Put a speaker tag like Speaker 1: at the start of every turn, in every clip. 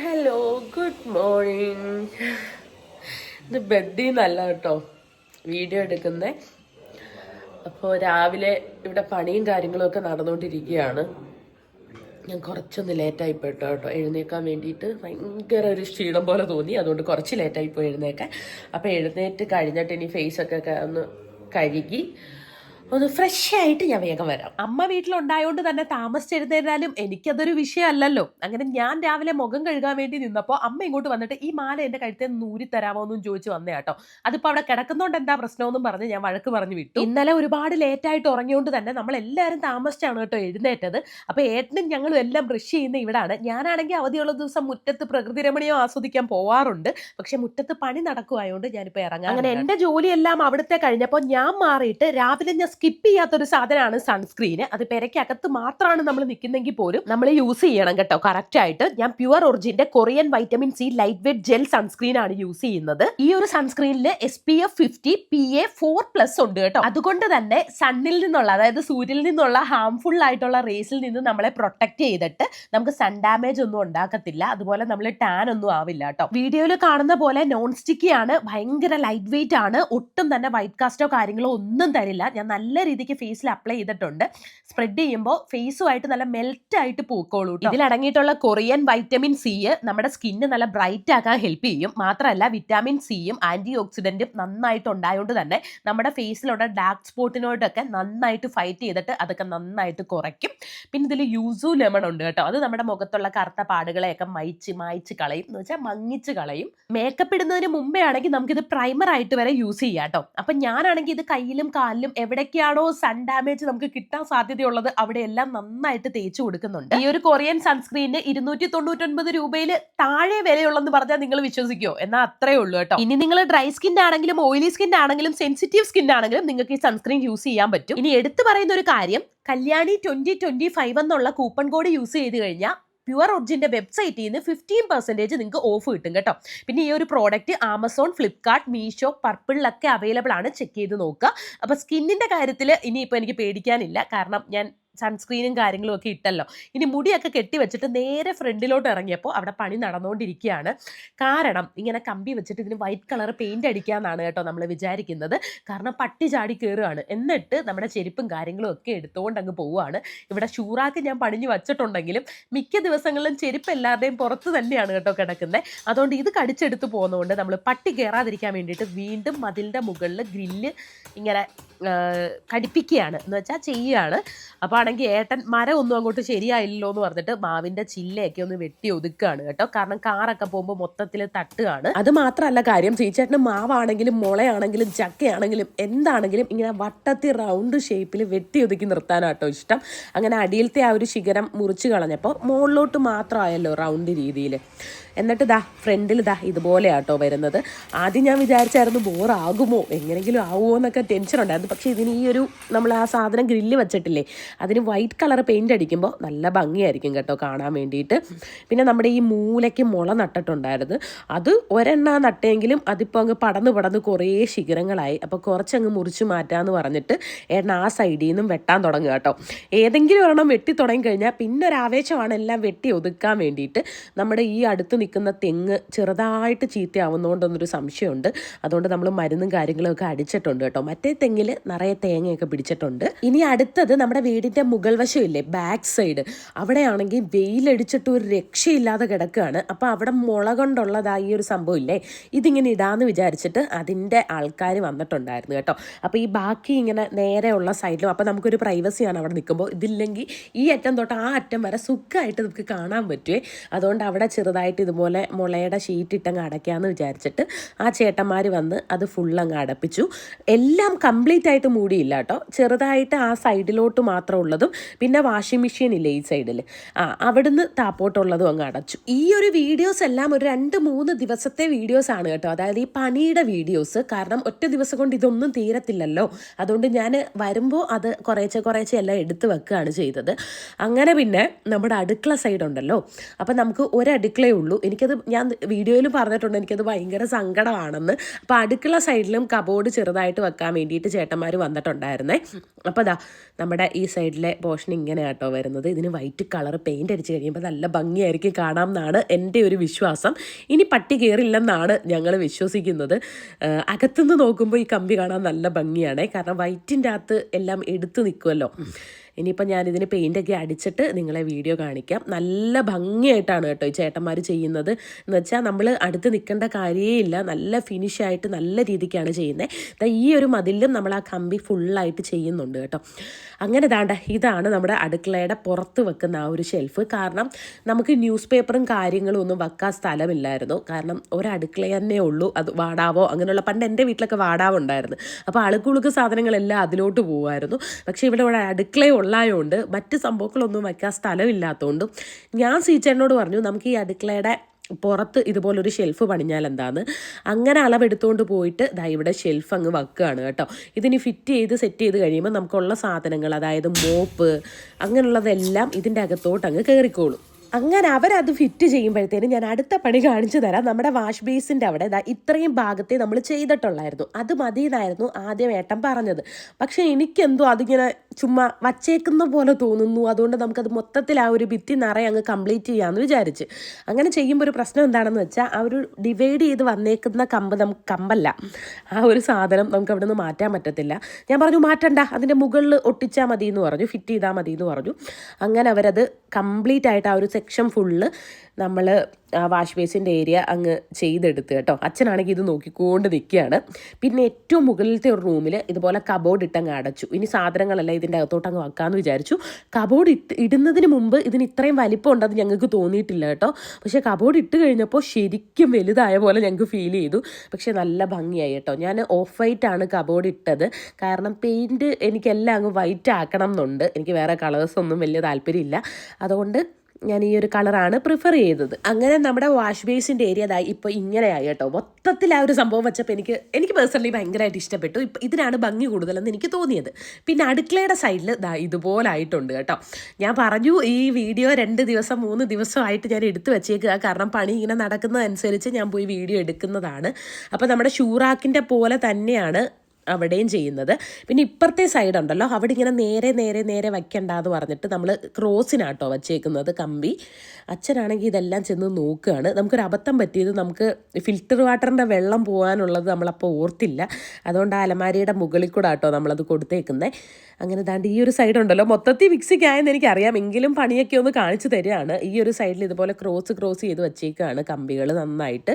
Speaker 1: Hello good morning ഇത് ബെഡിൽ നല്ല കേട്ടോ വീഡിയോ എടുക്കുന്നത് അപ്പോൾ രാവിലെ ഇവിടെ പണിയും കാര്യങ്ങളും ഒക്കെ നടന്നുകൊണ്ടിരിക്കുകയാണ്. ഞാൻ കുറച്ചൊന്ന് ലേറ്റായി പോയിട്ടോ കേട്ടോ. എഴുന്നേക്കാൻ വേണ്ടിയിട്ട് ഭയങ്കര ഒരു ക്ഷീണം പോലെ തോന്നി. അതുകൊണ്ട് കുറച്ച് ലേറ്റായി പോയി എഴുന്നേക്കാൻ. അപ്പോൾ എഴുന്നേറ്റ് കഴിഞ്ഞിട്ട് ഇനി ഫേസ് ഒക്കെ ഒന്ന് കഴുകി ഒന്ന് ഫ്രഷ് ആയിട്ട് ഞാൻ വേഗം വരാം. അമ്മ വീട്ടിലുണ്ടായോണ്ട് തന്നെ താമസിച്ചിരുന്നിരുന്നാലും എനിക്കതൊരു വിഷയമല്ലല്ലോ. അങ്ങനെ ഞാൻ രാവിലെ മുഖം കഴുകാൻ വേണ്ടി നിന്നപ്പോൾ അമ്മ ഇങ്ങോട്ട് വന്നിട്ട് ഈ മാല എന്റെ കഴുത്തെ നൂരി തരാമോ എന്നും ചോദിച്ചു വന്നേ കേട്ടോ. അതിപ്പോൾ അവിടെ കിടക്കുന്നോണ്ട് എന്താ പ്രശ്നമെന്നും പറഞ്ഞ് ഞാൻ വഴക്ക് പറഞ്ഞു വിട്ടു. ഇന്നലെ ഒരുപാട് ലേറ്റായിട്ട് ഉറങ്ങിയോണ്ട് തന്നെ നമ്മൾ എല്ലാവരും താമസിച്ചാണ് കേട്ടോ എഴുന്നേറ്റത്. അപ്പോൾ ഏട്ടനും ഞങ്ങളും എല്ലാം ബ്രഷ് ചെയ്യുന്ന ഇവിടാണ്. ഞാനാണെങ്കിൽ അവധിയുള്ള ദിവസം മുറ്റത്ത് പ്രകൃതി രമണീയം ആസ്വദിക്കാൻ പോവാറുണ്ട്. പക്ഷെ മുറ്റത്ത് പണി നടക്കുമായോണ്ട് ഞാനിപ്പോൾ ഇറങ്ങാം അങ്ങനെ എന്റെ ജോലിയെല്ലാം അവിടുത്തെ കഴിഞ്ഞപ്പോൾ ഞാൻ മാറിയിട്ട് രാവിലെ ഞാൻ സ്കിപ്പ് ചെയ്യാത്തൊരു സാധനമാണ് സൺസ്ക്രീന്. അത് പെരയ്ക്കകത്ത് മാത്രമാണ് നമ്മൾ നിൽക്കുന്നെങ്കിൽ പോലും നമ്മൾ യൂസ് ചെയ്യണം കേട്ടോ. കറക്റ്റ് ആയിട്ട് ഞാൻ pure ഒറിജിന്റെ Korean vitamin C light weight gel sunscreen ആണ് യൂസ് ചെയ്യുന്നത്. ഈ ഒരു സൺസ്ക്രീനിൽ S P F fifty P A four plus ഉണ്ട് കേട്ടോ. അതുകൊണ്ട് തന്നെ സണ്ണിൽ നിന്നുള്ള അതായത് സൂര്യനിൽ നിന്നുള്ള ഹാംഫുൾ ആയിട്ടുള്ള റേസിൽ നിന്ന് നമ്മളെ പ്രൊട്ടക്ട് ചെയ്തിട്ട് നമുക്ക് സൺ ഡാമേജ് ഒന്നും ഉണ്ടാക്കത്തില്ല. അതുപോലെ നമ്മൾ ടാൻ ഒന്നും ആവില്ല കേട്ടോ. വീഡിയോയിൽ കാണുന്ന പോലെ നോൺ സ്റ്റിക്കി ആണ്. ഭയങ്കര ലൈറ്റ് വെയിറ്റ് ആണ്. ഒട്ടും തന്നെ വൈറ്റ് കാസ്റ്റോ കാര്യങ്ങളോ ഒന്നും തരില്ല. ഞാൻ നല്ല രീതിക്ക് ഫേസിൽ അപ്ലൈ ചെയ്തിട്ടുണ്ട്. സ്പ്രെഡ് ചെയ്യുമ്പോൾ ഫേസുമായിട്ട് നല്ല മെൽറ്റ് ആയിട്ട് പൂക്കോളൂ. ഇതിൽ അടങ്ങിയിട്ടുള്ള കൊറിയൻ വൈറ്റമിൻ സി നമ്മുടെ സ്കിന്ന് നല്ല ബ്രൈറ്റ് ആക്കാൻ ഹെൽപ്പ് ചെയ്യും. മാത്രമല്ല വിറ്റാമിൻ സിയും ആന്റി ഓക്സിഡന്റും നന്നായിട്ട് ഉണ്ടായതുകൊണ്ട് തന്നെ നമ്മുടെ ഫേസിലുള്ള ഡാർക്ക് സ്പോട്ടിനോടൊക്കെ നന്നായിട്ട് ഫൈറ്റ് ചെയ്തിട്ട് അതൊക്കെ നന്നായിട്ട് കുറയ്ക്കും. പിന്നെ ഇതിൽ യൂസു ലെമൺ ഉണ്ട് കേട്ടോ. അത് നമ്മുടെ മുഖത്തുള്ള കറുത്ത പാടുകളെയൊക്കെ മയിച്ച് മായ്ച്ച് കളയും. എന്ന് വെച്ചാൽ മങ്ങിച്ച് കളയും. മേക്കപ്പ് ഇടുന്നതിന് മുമ്പേ ആണെങ്കിൽ നമുക്കിത് പ്രൈമർ ആയിട്ട് വരെ യൂസ് ചെയ്യാം കേട്ടോ അപ്പം ഞാനാണെങ്കിൽ ഇത് കയ്യിലും കാലിലും എവിടേക്കാണോ സൺ ഡാമേജ് നമുക്ക് കിട്ടാൻ സാധ്യതയുള്ളത് അവിടെ എല്ലാം നന്നായിട്ട് തേച്ച് കൊടുക്കുന്നുണ്ട്. ഈ ഒരു കൊറിയൻ സൺസ്ക്രീനിന് ഇരുന്നൂറ്റി തൊണ്ണൂറ്റൊൻപത് രൂപയിൽ താഴെ വിലയുള്ളെന്ന് പറഞ്ഞാൽ നിങ്ങൾ വിശ്വസിക്കുമോ എന്നാൽ അത്രേ ഉള്ളൂ കേട്ടോ. ഇനി നിങ്ങൾ ഡ്രൈ സ്കിൻ ആണെങ്കിലും ഓയിലി സ്കിൻ ആണെങ്കിലും സെൻസിറ്റീവ് സ്കിൻ ആണെങ്കിലും നിങ്ങൾക്ക് ഈ സൺസ്ക്രീൻ യൂസ് ചെയ്യാൻ പറ്റും. ഇനി എടുത്തു പറയുന്ന ഒരു കാര്യം കല്യാണി ട്വന്റി ട്വന്റി ഫൈവ് എന്നുള്ള കൂപ്പൺ കോഡ് യൂസ് ചെയ്ത് കഴിഞ്ഞാൽ പ്യുവർ ഒറിജിന്റെ വെബ്സൈറ്റിൽ നിന്ന് ഫിഫ്റ്റീൻ പെർസെന്റേജ് നിങ്ങൾക്ക് ഓഫ് കിട്ടും കേട്ടോ. പിന്നെ ഈ ഒരു പ്രോഡക്റ്റ് ആമസോൺ ഫ്ലിപ്കാർട്ട് മീഷോ പർപ്പിളിലൊക്കെ അവൈലബിൾ ആണ് ചെക്ക് ചെയ്ത് നോക്കുക. അപ്പോൾ സ്കിന്നിന്റെ കാര്യത്തിൽ ഇനിയിപ്പോൾ എനിക്ക് പേടിക്കാനില്ല. കാരണം ഞാൻ സൺസ്ക്രീനും കാര്യങ്ങളും ഒക്കെ ഇട്ടല്ലോ. ഇനി മുടിയൊക്കെ കെട്ടി വെച്ചിട്ട് നേരെ ഫ്രണ്ടിലോട്ട് ഇറങ്ങിയപ്പോൾ അവിടെ പണി നടന്നുകൊണ്ടിരിക്കുകയാണ് കാരണം ഇങ്ങനെ കമ്പി വെച്ചിട്ട് ഇതിന് വൈറ്റ് കളർ പെയിന്റ് അടിക്കാമെന്നാണ് കേട്ടോ നമ്മൾ വിചാരിക്കുന്നത്. കാരണം പട്ടി ചാടി കയറുകയാണ് എന്നിട്ട് നമ്മുടെ ചെരുപ്പും കാര്യങ്ങളും ഒക്കെ എടുത്തുകൊണ്ട് അങ്ങ് പോവുകയാണ്. ഇവിടെ ഷൂറാക്ക് ഞാൻ പണിഞ്ഞു വച്ചിട്ടുണ്ടെങ്കിലും മിക്ക ദിവസങ്ങളിലും ചെരുപ്പ് എല്ലാവരുടെയും പുറത്ത് തന്നെയാണ് കേട്ടോ കിടക്കുന്നത്. അതുകൊണ്ട് ഇത് കടിച്ചെടുത്ത് പോകുന്നതുകൊണ്ട് നമ്മൾ പട്ടി കയറാതിരിക്കാൻ വേണ്ടിയിട്ട് വീണ്ടും മതിലിന്റെ മുകളിൽ ഗ്രില്ല് ഇങ്ങനെ കടിപ്പിക്കുകയാണ്. എന്ന് വെച്ചാൽ ചെയ്യുകയാണ്. അപ്പോൾ ആണെങ്കിൽ ഏട്ടൻ മരം ഒന്നും അങ്ങോട്ട് ശരിയായില്ലല്ലോ എന്ന് പറഞ്ഞിട്ട് മാവിന്റെ ചില്ലയൊക്കെ ഒന്ന് വെട്ടി ഒതുക്കുകയാണ് കേട്ടോ. കാരണം കാറൊക്കെ പോകുമ്പോൾ മൊത്തത്തിൽ തട്ടുകയാണ്. അത് മാത്രമല്ല കാര്യം ശ്രീചേട്ടന് മാവാണെങ്കിലും മുളയാണെങ്കിലും ചക്കയാണെങ്കിലും എന്താണെങ്കിലും ഇങ്ങനെ വട്ടത്തിൽ റൗണ്ട് ഷേപ്പിൽ വെട്ടി ഒതുക്കി നിർത്താനാട്ടോ ഇഷ്ടം. അങ്ങനെ അടിയിലത്തെ ആ ഒരു ശിഖരം മുറിച്ച് കളഞ്ഞപ്പോൾ മുകളിലോട്ട് മാത്രമായല്ലോ റൗണ്ട് രീതിയിൽ എന്നിട്ട് ദാ ഫ്രണ്ടിൽ ദാ ഇതുപോലെയാട്ടോ വരുന്നത്. ആദ്യം ഞാൻ വിചാരിച്ചായിരുന്നു ബോറാകുമോ എങ്ങനെങ്കിലും ആവുമോ എന്നൊക്കെ ടെൻഷൻ ഉണ്ടായിരുന്നു. പക്ഷേ ഇതിന് ഈ ഒരു നമ്മൾ ആ സാധനം ഗ്രില്ല് വെച്ചിട്ടില്ലേ അതിന് വൈറ്റ് കളർ പെയിന്റ് അടിക്കുമ്പോൾ നല്ല ഭംഗിയായിരിക്കും കേട്ടോ കാണാൻ വേണ്ടിയിട്ട്. പിന്നെ നമ്മുടെ ഈ മൂലയ്ക്ക് മുള നട്ടിട്ടുണ്ടായിരുന്നു. അത് ഒരെണ്ണ നട്ടെങ്കിലും അതിപ്പോൾ അങ്ങ് പടന്ന് പടന്ന് കുറേ ശിഖരങ്ങളായി. അപ്പോൾ കുറച്ചങ്ങ് മുറിച്ച് മാറ്റാമെന്ന് പറഞ്ഞിട്ട് എണ്ണ ആ സൈഡിൽ നിന്നും വെട്ടാൻ തുടങ്ങുക കേട്ടോ. ഏതെങ്കിലും ഒരെണ്ണം വെട്ടി തുടങ്ങി കഴിഞ്ഞാൽ പിന്നെ ഒരു ആവേശമാണ് എല്ലാം വെട്ടി ഒതുക്കാൻ വേണ്ടിയിട്ട്. നമ്മുടെ ഈ അടുത്ത് നിൽക്കുന്ന തെങ്ങ് ചെറുതായിട്ട് ചീത്തയാവുന്നതുകൊണ്ടൊന്നൊരു സംശയമുണ്ട്. അതുകൊണ്ട് നമ്മൾ മരുന്നും കാര്യങ്ങളൊക്കെ അടിച്ചിട്ടുണ്ട് കേട്ടോ. മറ്റേ തെങ്ങിൽ നിറയെ തേങ്ങയൊക്കെ പിടിച്ചിട്ടുണ്ട്. ഇനി അടുത്തത് നമ്മുടെ വീടിന്റെ മുകൾ വശമില്ലേ ബാക്ക് സൈഡ് അവിടെയാണെങ്കിൽ വെയിലടിച്ചിട്ട് ഒരു രക്ഷയില്ലാതെ കിടക്കുകയാണ്. അപ്പോൾ അവിടെ മുള കൊണ്ടുള്ളതായി ഒരു സംഭവമില്ലേ? ഇതിങ്ങനെ ഇടാന്ന് വിചാരിച്ചിട്ട് അതിന്റെ ആൾക്കാർ വന്നിട്ടുണ്ടായിരുന്നു കേട്ടോ. അപ്പോൾ ഈ ബാക്കി ഇങ്ങനെ നേരെയുള്ള സൈഡിലും അപ്പോൾ നമുക്കൊരു പ്രൈവസിയാണ് അവിടെ നിൽക്കുമ്പോൾ ഇതില്ലെങ്കിൽ ഈ അറ്റം തൊട്ട് ആ അറ്റം വരെ സുഖമായിട്ട് നമുക്ക് കാണാൻ പറ്റുമേ അതുകൊണ്ട് അവിടെ ചെറുതായിട്ട് ഇതുപോലെ മുളയുടെ ഷീറ്റ് ഇട്ടങ്ങ് അടയ്ക്കാന്ന് വിചാരിച്ചിട്ട് ആ ചേട്ടന്മാർ വന്ന് അത് ഫുള്ളങ്ങ് അടപ്പിച്ചു. എല്ലാം കംപ്ലീറ്റ് ആയിട്ട് മൂടിയില്ല കേട്ടോ. ചെറുതായിട്ട് ആ സൈഡിലോട്ട് മാത്രം ഉള്ളതും പിന്നെ വാഷിംഗ് മെഷീൻ ഇല്ലേ ഈ സൈഡിൽ. ആ അവിടുന്ന് താപ്പോട്ടുള്ളതും അങ്ങ് അടച്ചു. ഈ ഒരു വീഡിയോസ് എല്ലാം ഒരു രണ്ട് മൂന്ന് ദിവസത്തെ വീഡിയോസ് ആണ് കേട്ടോ. അതായത് ഈ പണിയുടെ വീഡിയോസ്. കാരണം ഒറ്റ ദിവസം കൊണ്ട് ഇതൊന്നും തീരത്തില്ലല്ലോ. അതുകൊണ്ട് ഞാൻ വരുമ്പോൾ അത് കുറേശ്ശെ കുറേശ്ശെ എല്ലാം എടുത്തു വെക്കുകയാണ് ചെയ്തത്. അങ്ങനെ പിന്നെ നമ്മുടെ അടുക്കള സൈഡ് ഉണ്ടല്ലോ. അപ്പം നമുക്ക് ഒരടുക്കളേ ഉള്ളൂ. എനിക്കത് ഞാൻ വീഡിയോയിൽ പറഞ്ഞിട്ടുണ്ട്. എനിക്കത് ഭയങ്കര സങ്കടമാണെന്ന്. അപ്പോൾ അടുക്കള സൈഡിലും കബോർഡ് ചെറുതായിട്ട് വെക്കാൻ വേണ്ടിയിട്ട് ചേട്ടൻ ചേട്ടന്മാർ വന്നിട്ടുണ്ടായിരുന്നേ. അപ്പോൾ അതാ നമ്മുടെ ഈ സൈഡിലെ പോർഷൻ ഇങ്ങനെ കേട്ടോ വരുന്നത്. ഇതിന് വൈറ്റ് കളർ പെയിന്റ് അടിച്ച് കഴിയുമ്പോൾ നല്ല ഭംഗിയായിരിക്കും കാണാം എന്നാണ് എന്റെ ഒരു വിശ്വാസം. ഇനി പട്ടി കയറില്ലെന്നാണ് ഞങ്ങൾ വിശ്വസിക്കുന്നത്. അകത്തുനിന്ന് നോക്കുമ്പോൾ ഈ കമ്പി കാണാൻ നല്ല ഭംഗിയാണ്. കാരണം വൈറ്റിന്റെ അകത്ത് എല്ലാം എടുത്തു നിൽക്കുമല്ലോ ഇനിയിപ്പോൾ ഞാനിതിന് പെയിന്റൊക്കെ അടിച്ചിട്ട് നിങ്ങളെ വീഡിയോ കാണിക്കാം. നല്ല ഭംഗിയായിട്ടാണ് കേട്ടോ ഈ ചേട്ടന്മാർ ചെയ്യുന്നത്. എന്ന് വെച്ചാൽ നമ്മൾ അടുത്ത് നിൽക്കേണ്ട കാര്യമില്ല നല്ല ഫിനിഷായിട്ട് നല്ല രീതിക്കാണ് ചെയ്യുന്നത് ഈ ഒരു മതിലും നമ്മൾ ആ കമ്പി ഫുള്ളായിട്ട് ചെയ്യുന്നുണ്ട് കേട്ടോ. അങ്ങനെ ദാണ്ട ഇതാണ് നമ്മുടെ അടുക്കളയുടെ പുറത്ത് വെക്കുന്ന ആ ഒരു ഷെൽഫ് കാരണം നമുക്ക് ന്യൂസ് പേപ്പറും കാര്യങ്ങളും ഒന്നും വെക്കാൻ സ്ഥലമില്ലായിരുന്നു. കാരണം ഒരടുക്കള തന്നെ ഉള്ളൂ. അത് വാടാവോ? അങ്ങനെയുള്ള പണ്ട് എന്റെ വീട്ടിലൊക്കെ വാടാവുണ്ടായിരുന്നു. അപ്പോൾ അളുക്കുളുക്ക് സാധനങ്ങളെല്ലാം അതിലോട്ട് പോകുമായിരുന്നു പക്ഷേ ഇവിടെ ഒരു അടുക്കളയുള്ള മുകളിലായതുകൊണ്ട് മറ്റ് സംഭവങ്ങളൊന്നും വയ്ക്കാൻ സ്ഥലമില്ലാത്തതുകൊണ്ട് ഞാൻ സീച്ചേനോട് പറഞ്ഞു നമുക്ക് ഈ അടുക്കളയുടെ പുറത്ത് ഇതുപോലൊരു ഷെൽഫ് പണിഞ്ഞാൽ എന്താന്ന്? അങ്ങനെ അളവെടുത്തുകൊണ്ട് പോയിട്ട് ദാ ഇവിടെ ഷെൽഫ് അങ്ങ് വെക്കുകയാണ് കേട്ടോ. ഇതിന് ഫിറ്റ് ചെയ്ത് സെറ്റ് ചെയ്ത് കഴിയുമ്പോൾ നമുക്കുള്ള സാധനങ്ങൾ അതായത് മോപ്പ് അങ്ങനെയുള്ളതെല്ലാം ഇതിന്റെ അകത്തോട്ട് അങ്ങ് കയറിക്കോളും അങ്ങനെ അവരത് ഫിറ്റ് ചെയ്യുമ്പോഴത്തേനും ഞാൻ അടുത്ത പണി കാണിച്ചു തരാം. നമ്മുടെ വാഷ് ബേസിന്റെ അവിടെ ഇത്രയും ഭാഗത്തെ നമ്മൾ ചെയ്തിട്ടുള്ളായിരുന്നു. അത് മതി എന്നായിരുന്നു ആദ്യം ഏട്ടൻ പറഞ്ഞത്. പക്ഷേ എനിക്കെന്തോ അതിങ്ങനെ ചുമ്മാ വച്ചേക്കുന്ന പോലെ തോന്നുന്നു. അതുകൊണ്ട് നമുക്കത് മൊത്തത്തിൽ ആ ഒരു ഭിത്തി നിറയെ അങ്ങ് കംപ്ലീറ്റ് ചെയ്യാമെന്ന് വിചാരിച്ച്. അങ്ങനെ ചെയ്യുമ്പോൾ ഒരു പ്രശ്നം എന്താണെന്ന് വെച്ചാൽ ആ ഒരു ഡിവൈഡ് ചെയ്ത് വന്നേക്കുന്ന കമ്പ് നമുക്ക് കമ്പല്ല. ആ ഒരു സാധനം നമുക്ക് അവിടെ നിന്ന് മാറ്റാൻ പറ്റത്തില്ല. ഞാൻ പറഞ്ഞു മാറ്റണ്ട. അതിന്റെ മുകളിൽ ഒട്ടിച്ചാൽ മതി എന്ന് പറഞ്ഞു. ഫിറ്റ് ചെയ്താൽ മതി എന്ന് പറഞ്ഞു. അങ്ങനെ അവരത് കംപ്ലീറ്റ് ആയിട്ട് ആ ഒരു സെക്ഷൻ ഫുള്ള് നമ്മൾ വാഷ് ബേസിന്റെ ഏരിയ അങ്ങ് ചെയ്തെടുത്ത് കേട്ടോ. അച്ഛനാണെങ്കിൽ ഇത് നോക്കിക്കൊണ്ട് നിൽക്കുകയാണ്. പിന്നെ ഏറ്റവും മുകളിലത്തെ ഒരു റൂമിൽ ഇതുപോലെ കബോർഡ് ഇട്ടങ്ങ് അടച്ചു. ഇനി സാധനങ്ങളല്ല ഇതിന്റെ അകത്തോട്ട് അങ്ങ് വെക്കാമെന്ന് വിചാരിച്ചു. കബോർഡ് ഇട്ട് ഇടുന്നതിന് മുമ്പ് ഇതിന് ഇത്രയും വലിപ്പം ഉണ്ടെന്ന് ഞങ്ങൾക്ക് തോന്നിയിട്ടില്ല കേട്ടോ. പക്ഷേ കബോർഡ് ഇട്ട് കഴിഞ്ഞപ്പോൾ ശരിക്കും വലുതായ പോലെ ഞങ്ങൾക്ക് ഫീൽ ചെയ്തു. പക്ഷേ നല്ല ഭംഗിയായി കേട്ടോ. ഞാൻ ഓഫ് വൈറ്റ് ആണ് കബോർഡ് ഇട്ടത്. കാരണം പെയിന്റ് എനിക്കെല്ലാം അങ്ങ് വൈറ്റ് ആക്കണം എന്നുണ്ട്. എനിക്ക് വേറെ കളേഴ്സൊന്നും വലിയ താല്പര്യമില്ല. അതുകൊണ്ട് ഞാൻ ഈ ഒരു കളറാണ് പ്രിഫർ ചെയ്തത്. അങ്ങനെ നമ്മുടെ വാഷ് ബേസിന്റെ ഏരിയ ഇതായി ഇപ്പോൾ ഇങ്ങനെയായി കേട്ടോ. മൊത്തത്തിൽ ആ ഒരു സംഭവം വെച്ചപ്പോൾ എനിക്ക് എനിക്ക് പേഴ്സണലി ഭയങ്കരമായിട്ട് ഇഷ്ടപ്പെട്ടു. ഇപ്പം ഇതിനാണ് ഭംഗി കൂടുതലെന്ന് എനിക്ക് തോന്നിയത്. പിന്നെ അടുക്കളയുടെ സൈഡിൽ ഇതാ ഇതുപോലെ ആയിട്ടുണ്ട് കേട്ടോ. ഞാൻ പറഞ്ഞു ഈ വീഡിയോ രണ്ട് ദിവസം മൂന്ന് ദിവസമായിട്ട് ഞാൻ എടുത്തു വെച്ചേക്കുക. കാരണം പണി ഇങ്ങനെ നടക്കുന്നതനുസരിച്ച് ഞാൻ പോയി വീഡിയോ എടുക്കുന്നതാണ്. അപ്പോൾ നമ്മുടെ ഷൂറാക്കിന്റെ പോലെ തന്നെയാണ് അവിടെയും ചെയ്യുന്നത്. പിന്നെ ഇപ്പുറത്തെ സൈഡ് ഉണ്ടല്ലോ അവിടെ ഇങ്ങനെ നേരെ നേരെ നേരെ വയ്ക്കണ്ട എന്ന് പറഞ്ഞിട്ട് നമ്മൾ ക്രോസിനാട്ടോ വച്ചേക്കുന്നത് കമ്പി. അച്ഛനാണെങ്കിൽ ഇതെല്ലാം ചെന്ന് നോക്കുകയാണ് നമുക്കൊരു അബദ്ധം പറ്റിയത് നമുക്ക് ഫിൽറ്റർ വാട്ടറിന്റെ വെള്ളം പോകാനുള്ളത് നമ്മളപ്പോൾ ഓർത്തില്ല. അതുകൊണ്ട് അലമാരിയുടെ മുകളിൽ കൂടെ ആട്ടോ നമ്മളത് കൊടുത്തേക്കുന്നത് അങ്ങനെ ദാണ്ട് ഈ ഒരു സൈഡ് ഉണ്ടല്ലോ മൊത്തത്തിൽ മിക്സിക്കായെന്ന് എനിക്കറിയാം. എങ്കിലും പണിയൊക്കെ ഒന്ന് കാണിച്ചു തരികയാണ് ഈ ഒരു സൈഡിൽ ഇതുപോലെ ക്രോസ് ക്രോസ് ചെയ്ത് വെച്ചേക്കാണ് കമ്പികൾ നന്നായിട്ട്.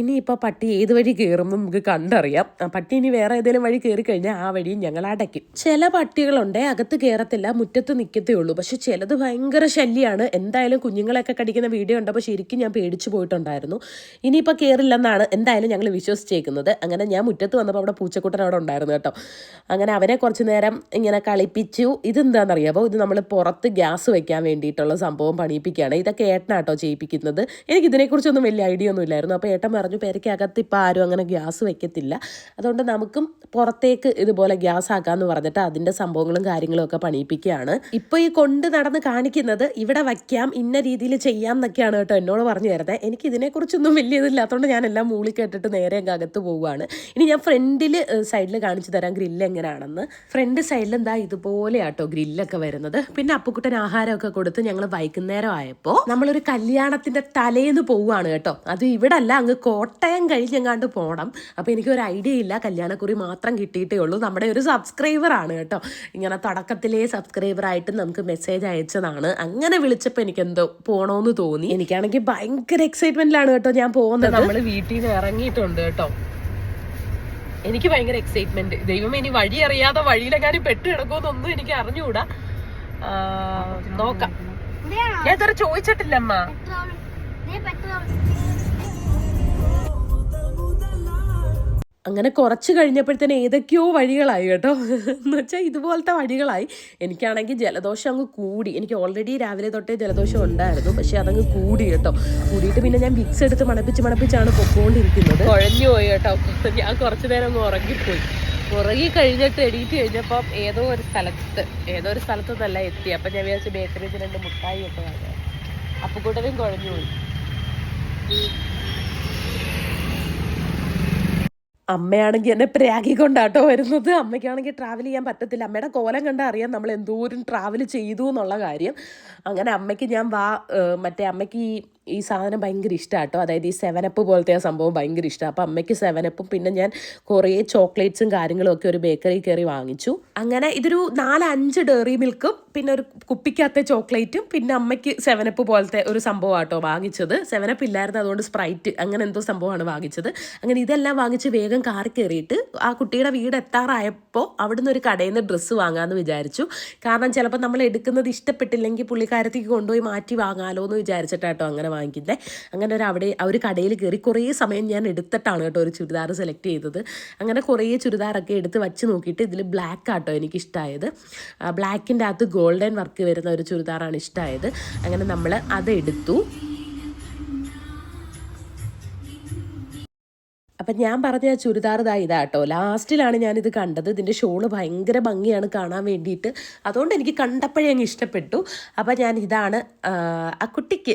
Speaker 1: ഇനിയിപ്പോൾ പട്ടി ഏത് വഴി കയറുമെന്ന് നമുക്ക് കണ്ടറിയാം. പട്ടി ഇനി വേറെ ഏതെങ്കിലും വഴി കയറി കഴിഞ്ഞാൽ ആ വഴിയും ഞങ്ങൾ അടയ്ക്കും. ചില പട്ടികളുണ്ട് അകത്ത് കയറത്തില്ല മുറ്റത്ത് നിൽക്കത്തേ ഉള്ളൂ. പക്ഷെ ചിലത് ഭയങ്കര ശല്യമാണ് എന്തായാലും കുഞ്ഞുങ്ങളെയൊക്കെ കടിക്കുന്ന വീഡിയോ ഉണ്ടപ്പോൾ ശരിക്കും ഞാൻ പേടിച്ചു പോയിട്ടുണ്ടായിരുന്നു. ഇനിയിപ്പോൾ കയറില്ലെന്നാണ് എന്തായാലും ഞങ്ങൾ വിശ്വസിച്ചേക്കുന്നത്. അങ്ങനെ ഞാൻ മുറ്റത്ത് വന്നപ്പോൾ അവിടെ പൂച്ചക്കുട്ടൻ അവിടെ ഉണ്ടായിരുന്നു കേട്ടോ. അങ്ങനെ അവനെ കുറച്ച് നേരം ഇങ്ങനെ കളിപ്പിച്ചു. ഇതെന്താണെന്നറിയാമോ ഇത് നമ്മൾ പുറത്ത് ഗ്യാസ് വയ്ക്കാൻ വേണ്ടിയിട്ടുള്ള സംഭവം പണിയിപ്പിക്കുകയാണ്. ഇതൊക്കെ ഏട്ടനാട്ടോ ചെയ്യിപ്പിക്കുന്നത്. എനിക്ക് ഇതിനെക്കുറിച്ചൊന്നും വലിയ ഐഡിയ ഒന്നും ഇല്ലായിരുന്നു. അപ്പോൾ ഏട്ടൻ പറഞ്ഞു പേരയ്ക്കകത്ത് ഇപ്പോൾ ആരും അങ്ങനെ ഗ്യാസ് വയ്ക്കത്തില്ല അതുകൊണ്ട് നമുക്കും പുറത്തേക്ക് ഇതുപോലെ ഗ്യാസ് ആക്കാമെന്ന് പറഞ്ഞിട്ട് അതിന്റെ സംഭവങ്ങളും കാര്യങ്ങളും ഒക്കെ പണിയിപ്പിക്കുകയാണ്. ഇപ്പൊ ഈ കൊണ്ട് നടന്ന് കാണിക്കുന്നത് ഇവിടെ വയ്ക്കാം ഇന്ന രീതിയിൽ ചെയ്യാം എന്നൊക്കെയാണ് കേട്ടോ എന്നോട് പറഞ്ഞു തരുന്നത്. എനിക്ക് ഇതിനെക്കുറിച്ചൊന്നും വലിയ ഇതില്ലാത്തതുകൊണ്ട് ഞാൻ എല്ലാം മൂളി കേട്ടിട്ട് നേരെ അകത്ത് പോവുകയാണ്. ഇനി ഞാൻ ഫ്രണ്ടിൽ സൈഡിൽ കാണിച്ചു തരാം ഗ്രില്ല് എങ്ങനെയാണെന്ന് ഫ്രണ്ട് സൈഡിൽ എന്താ ഇതുപോലെ ആട്ടോ ഗ്രില്ലൊക്കെ വരുന്നത്. പിന്നെ അപ്പുക്കുട്ടൻ ആഹാരമൊക്കെ കൊടുത്ത് ഞങ്ങൾ വൈകുന്നേരം ആയപ്പോൾ നമ്മളൊരു കല്യാണത്തിന്റെ തലേന്ന് പോവുകയാണ് കേട്ടോ. അത് ഇവിടെ അല്ല അങ്ങ് കോട്ടയം കഴിഞ്ഞെങ്ങാണ്ട് പോകണം അപ്പോൾ എനിക്കൊരു ഐഡിയ ഇല്ല കല്യാണക്കുറി മാത്രം മാത്രം കിട്ടിയിട്ടേ ഉള്ളൂ. നമ്മുടെ ഒരു സബ്സ്ക്രൈബറാണ് കേട്ടോ. ഇങ്ങനെ തുടക്കത്തിലേ സബ്സ്ക്രൈബറായിട്ട് നമുക്ക് മെസ്സേജ് അയച്ചതാണ്. അങ്ങനെ വിളിച്ചപ്പോൾ എനിക്ക് എന്തോ പോകണമെന്ന് തോന്നി. എനിക്കാണെങ്കിൽ ഭയങ്കര എക്സൈറ്റ്മെന്റിലാണ് കേട്ടോ ഞാൻ പോകുന്നത്. നമ്മൾ വീട്ടിൽ നിന്ന് ഇറങ്ങിയിട്ടുണ്ട് കേട്ടോ. എനിക്ക് ഭയങ്കര എക്സൈറ്റ്മെന്റ് ദൈവം ഇനി വഴി അറിയാതെ വഴിയിലെങ്ങാനും പെട്ട് കിടക്കുമെന്നൊന്നും എനിക്ക് അറിഞ്ഞുകൂടാ നോക്കാം. ഞാൻ ഇതുവരെ ചോദിച്ചിട്ടില്ലമ്മ. കുറച്ച് കഴിഞ്ഞപ്പോഴത്തേന് ഏതൊക്കെയോ വഴികളായി കേട്ടോ. എന്ന് വെച്ചാൽ ഇതുപോലത്തെ വഴികളായി. എനിക്കാണെങ്കിൽ ജലദോഷം അങ്ങ് കൂടി. എനിക്ക് ഓൾറെഡി രാവിലെ തൊട്ടേ ജലദോഷം ഉണ്ടായിരുന്നു. പക്ഷേ അതങ്ങ് കൂടി കേട്ടോ. കൂടിയിട്ട് പിന്നെ ഞാൻ വിക്സ് എടുത്ത് മണപ്പിച്ച് മണപ്പിച്ചാണ് പൊക്കോണ്ടിരിക്കുന്നത്. കുഴഞ്ഞു പോയി കേട്ടോ. ഞാൻ കുറച്ച് നേരം അങ്ങ് ഉറങ്ങിപ്പോയി. ഉറങ്ങി കഴിഞ്ഞിട്ട് എണീറ്റ് കഴിഞ്ഞപ്പോൾ ഏതോ ഒരു സ്ഥലത്ത് ഏതോ ഒരു സ്ഥലത്ത് നല്ല എത്തി. അപ്പം ഞാൻ വിചാരിച്ചു ബേക്കറിയിൽ രണ്ട് മുട്ടായി ഒക്കെ വാങ്ങാം. അപ്പോൾ കുഴഞ്ഞു പോയി. അമ്മയാണെങ്കിൽ എന്നെ പ്രാഗിക്കൊണ്ടാട്ടോ വരുന്നത്. അമ്മയ്ക്കാണെങ്കിൽ ട്രാവൽ ചെയ്യാൻ പറ്റത്തില്ല. അമ്മയുടെ കോലം കണ്ടാൽ അറിയാം നമ്മൾ എന്തോരം ട്രാവൽ ചെയ്തു എന്നുള്ള കാര്യം. അങ്ങനെ അമ്മയ്ക്ക് ഞാൻ വാ മറ്റേ അമ്മയ്ക്ക് ഈ ഈ സാധനം ഭയങ്കര ഇഷ്ടമാട്ടോ അതായത് ഈ സെവനപ്പ് പോലത്തെ ആ സംഭവം ഭയങ്കര ഇഷ്ടമാണ് അപ്പോൾ അമ്മയ്ക്ക് സെവനപ്പും പിന്നെ ഞാൻ കുറേ ചോക്ലേറ്റ്സും കാര്യങ്ങളും ഒക്കെ ഒരു ബേക്കറി കയറി വാങ്ങിച്ചു. അങ്ങനെ ഇതൊരു നാലഞ്ച് ഡെയറി മിൽക്കും പിന്നെ ഒരു കുപ്പിക്കകത്തെ ചോക്ലേറ്റും പിന്നെ അമ്മയ്ക്ക് സെവനപ്പ് പോലത്തെ ഒരു സംഭവം ആട്ടോ വാങ്ങിച്ചത് സെവനപ്പ് ഇല്ലായിരുന്നു അതുകൊണ്ട് സ്പ്രൈറ്റ് അങ്ങനെ എന്തോ സംഭവമാണ് വാങ്ങിച്ചത്. അങ്ങനെ ഇതെല്ലാം വാങ്ങിച്ച് വേഗം കാറി കയറിയിട്ട് ആ കുട്ടിയുടെ വീട് എത്താറായപ്പോൾ അവിടുന്ന് ഒരു കടയിൽ നിന്ന് ഡ്രസ്സ് വാങ്ങാമെന്ന് വിചാരിച്ചു. കാരണം ചിലപ്പോൾ നമ്മൾ എടുക്കുന്നത് ഇഷ്ടപ്പെട്ടില്ലെങ്കിൽ പുള്ളിക്കാരത്തേക്ക് കൊണ്ടുപോയി മാറ്റി വാങ്ങാമല്ലോ എന്ന് വിചാരിച്ചിട്ടാട്ടോ അങ്ങനെ വാങ്ങിക്കുന്നത് അങ്ങനെ ഒരു അവിടെ ആ ഒരു കടയിൽ കയറി കുറേ സമയം ഞാൻ എടുത്തിട്ടാണ് കേട്ടോ ഒരു ചുരിദാർ സെലക്ട് ചെയ്തത്. അങ്ങനെ കുറേ ചുരിദാറൊക്കെ എടുത്ത് വച്ച് നോക്കിയിട്ട് ഇതിൽ ബ്ലാക്ക് ആട്ടോ എനിക്ക് ഇഷ്ടമായത് ബ്ലാക്കിന്റെ അകത്ത് ഗോൾഡൻ വർക്ക് വരുന്ന ഒരു ചുരിദാറാണ് ഇഷ്ടമായത് അങ്ങനെ നമ്മൾ അത് എടുത്തു. അപ്പം ഞാൻ പറഞ്ഞ ആ ചുരിദാർ ഇതാ കേട്ടോ. ലാസ്റ്റിലാണ് ഞാനിത് കണ്ടത്. ഇതിന്റെ ഷോൾ ഭയങ്കര ഭംഗിയാണ് കാണാൻ വേണ്ടിയിട്ട്. അതുകൊണ്ട് എനിക്ക് കണ്ടപ്പോഴേ അങ്ങ് ഇഷ്ടപ്പെട്ടു. അപ്പം ഞാൻ ഇതാണ് ആ, കുട്ടിക്ക്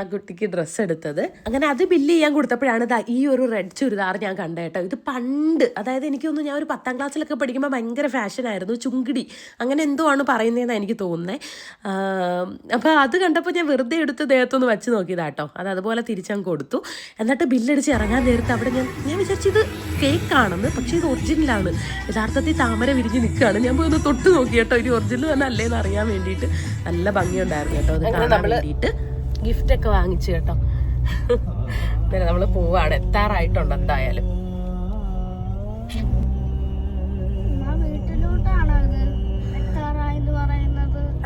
Speaker 1: ആ കുട്ടിക്ക് ഡ്രസ്സ് എടുത്തത്. അങ്ങനെ അത് ബില്ല് ചെയ്യാൻ കൊടുത്തപ്പോഴാണ് ഇതാ ഈ ഒരു റെഡ് ചുരിദാർ ഞാൻ കണ്ട കേട്ടോ. ഇത് പണ്ട് അതായത് എനിക്ക് തോന്നുന്നു ഞാൻ ഒരു പത്താം ക്ലാസ്സിലൊക്കെ പഠിക്കുമ്പോൾ ഭയങ്കര ഫാഷനായിരുന്നു ചുങ്കിടി. അങ്ങനെ എന്തോ ആണ് പറയുന്നതെന്നാണ് എനിക്ക് തോന്നുന്നത് അപ്പോൾ അത് കണ്ടപ്പോൾ ഞാൻ വെറുതെ എടുത്ത് ദേഹത്തൊന്ന് വെച്ച് നോക്കിയതാട്ടോ അത് അതുപോലെ തിരിച്ചങ്ങ് കൊടുത്തു. എന്നിട്ട് ബില്ലടിച്ച് ഇറങ്ങാൻ നേരത്തെ അവിടെ ഞാൻ ഞാൻ വിചാരിച്ചത് ഫേക്ക് ആണെന്ന് പക്ഷേ ഇത് ഒറിജിനലാണ്. യഥാർത്ഥത്തിൽ താമര വിരിഞ്ഞ് നിൽക്കുകയാണ്. ഞാൻ പോയി ഒന്ന് തൊട്ട് നോക്കി കേട്ടോ. ഇത് ഒറിജിനൽ തന്നെ അല്ലേന്ന് അറിയാൻ വേണ്ടിയിട്ട് നല്ല ഭംഗിയുണ്ടായിരുന്നു കേട്ടോ. അത് കാണാൻ വേണ്ടിയിട്ട് ഗിഫ്റ്റ് ഒക്കെ വാങ്ങിച്ചു കേട്ടോ. പിന്നെ നമ്മൾ പോവാണ്. എത്താറായിട്ടുണ്ട് എന്തായാലും.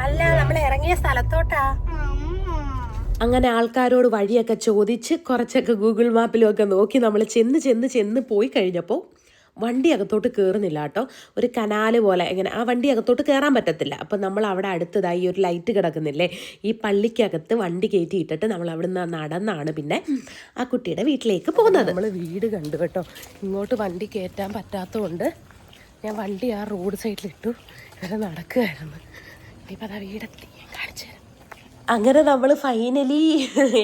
Speaker 1: അല്ല നമ്മൾ ഇറങ്ങിയ സ്ഥലത്തോട്ടാ. അങ്ങനെ ആൾക്കാരോട് വഴിയൊക്കെ ചോദിച്ച് കുറച്ചൊക്കെ ഗൂഗിൾ മാപ്പിലും ഒക്കെ നോക്കി നമ്മൾ ചെന്ന് ചെന്ന് ചെന്ന് പോയി കഴിഞ്ഞപ്പോൾ വണ്ടി അകത്തോട്ട് കയറുന്നില്ല കേട്ടോ. ഒരു കനാല് പോലെ ഇങ്ങനെ ആ വണ്ടി അകത്തോട്ട് കയറാൻ പറ്റത്തില്ല. അപ്പം നമ്മൾ അവിടെ അടുത്തതായി ഒരു ലൈറ്റ് കിടക്കുന്നില്ലേ? ഈ പള്ളിക്കകത്ത് വണ്ടി കയറ്റി ഇട്ടിട്ട് നമ്മൾ അവിടെ നിന്ന് നടന്നാണ് പിന്നെ ആ കുട്ടിയുടെ വീട്ടിലേക്ക് പോകുന്നത്. നമ്മൾ വീട് കണ്ടു കേട്ടോ. ഇങ്ങോട്ട് വണ്ടി കയറ്റാൻ പറ്റാത്തതുകൊണ്ട് ഞാൻ വണ്ടി ആ റോഡ് സൈഡിലിട്ടു. ഇവരെ നടക്കുകയായിരുന്നു. ഇപ്പം അതാ വീടെത്തി. ഞാൻ കാണിച്ചു തരാം. അങ്ങനെ നമ്മൾ ഫൈനലി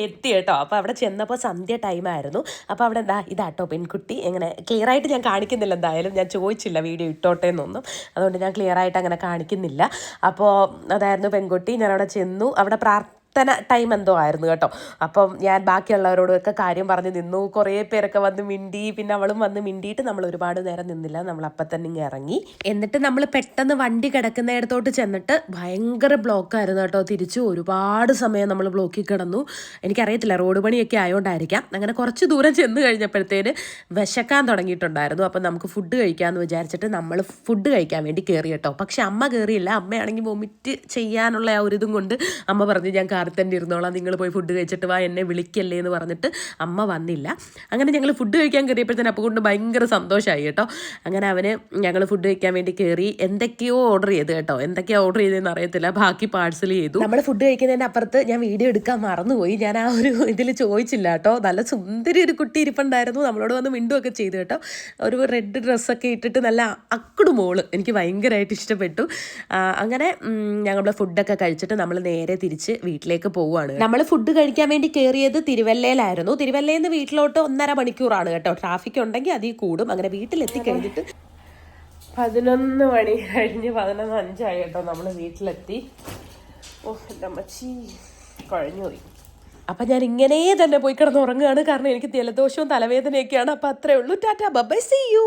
Speaker 1: എത്തി കേട്ടോ. അപ്പോൾ അവിടെ ചെന്നപ്പോൾ സന്ധ്യ ടൈമായിരുന്നു അപ്പോൾ അവിടെ എന്താ ഇതാട്ടോ പെൺകുട്ടി. എങ്ങനെ ക്ലിയർ ആയിട്ട് ഞാൻ കാണിക്കുന്നില്ല എന്തായാലും. ഞാൻ ചോദിച്ചില്ല വീഡിയോ ഇട്ടോട്ടെ എന്നൊന്നും. അതുകൊണ്ട് ഞാൻ ക്ലിയർ ആയിട്ട് അങ്ങനെ കാണിക്കുന്നില്ല. അപ്പോൾ അതായിരുന്നു പെൺകുട്ടി. ഞാൻ അവിടെ ചെന്നു. അവിടെ പ്രാർത്ഥന ടൈം എന്തോ ആയിരുന്നു കേട്ടോ. അപ്പം ഞാൻ ബാക്കിയുള്ളവരോടൊക്കെ കാര്യം പറഞ്ഞ് നിന്നു. കുറേ പേരൊക്കെ വന്ന് മിണ്ടി പിന്നെ അവളും വന്ന് മിണ്ടിയിട്ട് നമ്മൾ ഒരുപാട് നേരം നിന്നില്ല. നമ്മൾ അപ്പം തന്നെ ഇങ്ങ് ഇറങ്ങി. എന്നിട്ട് നമ്മൾ പെട്ടെന്ന് വണ്ടി കിടക്കുന്നിടത്തോട്ട് ചെന്നിട്ട് ഭയങ്കര ബ്ലോക്കായിരുന്നു കേട്ടോ. തിരിച്ചു ഒരുപാട് സമയം നമ്മൾ ബ്ലോക്കിൽ കിടന്നു. എനിക്കറിയത്തില്ല റോഡ് പണിയൊക്കെ ആയതുകൊണ്ടായിരിക്കാം അങ്ങനെ കുറച്ച് ദൂരം ചെന്ന് കഴിഞ്ഞപ്പോഴത്തേന് വിശക്കാൻ തുടങ്ങിയിട്ടുണ്ടായിരുന്നു. അപ്പം നമുക്ക് ഫുഡ് കഴിക്കാമെന്ന് വിചാരിച്ചിട്ട് നമ്മൾ ഫുഡ് കഴിക്കാൻ വേണ്ടി കയറി കേട്ടോ. പക്ഷെ അമ്മ കയറിയില്ല അമ്മയാണെങ്കിൽ വൊമിറ്റ് ചെയ്യാനുള്ള ആ ഒരു ഇതും കൊണ്ട് അമ്മ പറഞ്ഞു ഞാൻ കാറിൽ തന്നെ ഇരുന്നോളാം നിങ്ങൾ പോയി ഫുഡ് കഴിച്ചിട്ട് വാ എന്നെ വിളിക്കല്ലേ എന്ന് പറഞ്ഞിട്ട് അമ്മ വന്നില്ല. അങ്ങനെ ഞങ്ങൾ ഫുഡ് കഴിക്കാൻ കയറിയപ്പോഴത്തേന് അപ്പോൾ കൊണ്ട് ഭയങ്കര സന്തോഷമായി കേട്ടോ. അങ്ങനെ അവന് ഞങ്ങൾ ഫുഡ് കഴിക്കാൻ വേണ്ടി കയറി എന്തൊക്കെയോ ഓർഡർ ചെയ്ത് കേട്ടോ. എന്തൊക്കെയോ ഓർഡർ ചെയ്തതെന്ന് അറിയത്തില്ല. ബാക്കി പാഴ്സൽ ചെയ്തു. നമ്മൾ ഫുഡ് കഴിക്കുന്നതിന്റെ അപ്പുറത്ത് ഞാൻ വീഡിയോ എടുക്കാൻ മറന്നുപോയി. ഞാൻ ആ ഒരു ഇതിൽ ചോദിച്ചില്ല കേട്ടോ. നല്ല സുന്ദരി ഒരു കുട്ടി ഇരിപ്പുണ്ടായിരുന്നു. നമ്മളോട് വന്ന് മിണ്ടുമൊക്കെ ചെയ്തു കേട്ടോ. ഒരു റെഡ് ഡ്രസ്സൊക്കെ ഇട്ടിട്ട് നല്ല അക്കുടു മോൾ എനിക്ക് ഭയങ്കരമായിട്ട് ഇഷ്ടപ്പെട്ടു. അങ്ങനെ ഞങ്ങളുടെ ഫുഡൊക്കെ കഴിച്ചിട്ട് നമ്മൾ നേരെ തിരിച്ച് വീട്ടിലേക്ക് പോവുകയാണ്. നമ്മൾ ഫുഡ് കഴിക്കാൻ വേണ്ടി കയറിയത് തിരുവല്ലയിലായിരുന്നു. തിരുവല്ലയിൽ നിന്ന് വീട്ടിലോട്ട് ഒന്നര മണിക്കൂറാണ് കേട്ടോ. ട്രാഫിക് ഉണ്ടെങ്കിൽ അതിൽ കൂടും. അങ്ങനെ വീട്ടിലെത്തി കഴിഞ്ഞിട്ട് പതിനൊന്ന് മണി കഴിഞ്ഞ് പതിനൊന്ന് അഞ്ചായി കേട്ടോ നമ്മൾ വീട്ടിലെത്തി. ഓ എന്റെ അമ്മച്ചി കുഴഞ്ഞു പോയി. അപ്പം ഞാൻ ഇങ്ങനെ തന്നെ പോയി കിടന്ന് ഉറങ്ങുകയാണ് കാരണം എനിക്ക് ജലദോഷവും തലവേദനയൊക്കെയാണ്. അപ്പം അത്രേ ഉള്ളൂ. Tata bye see you.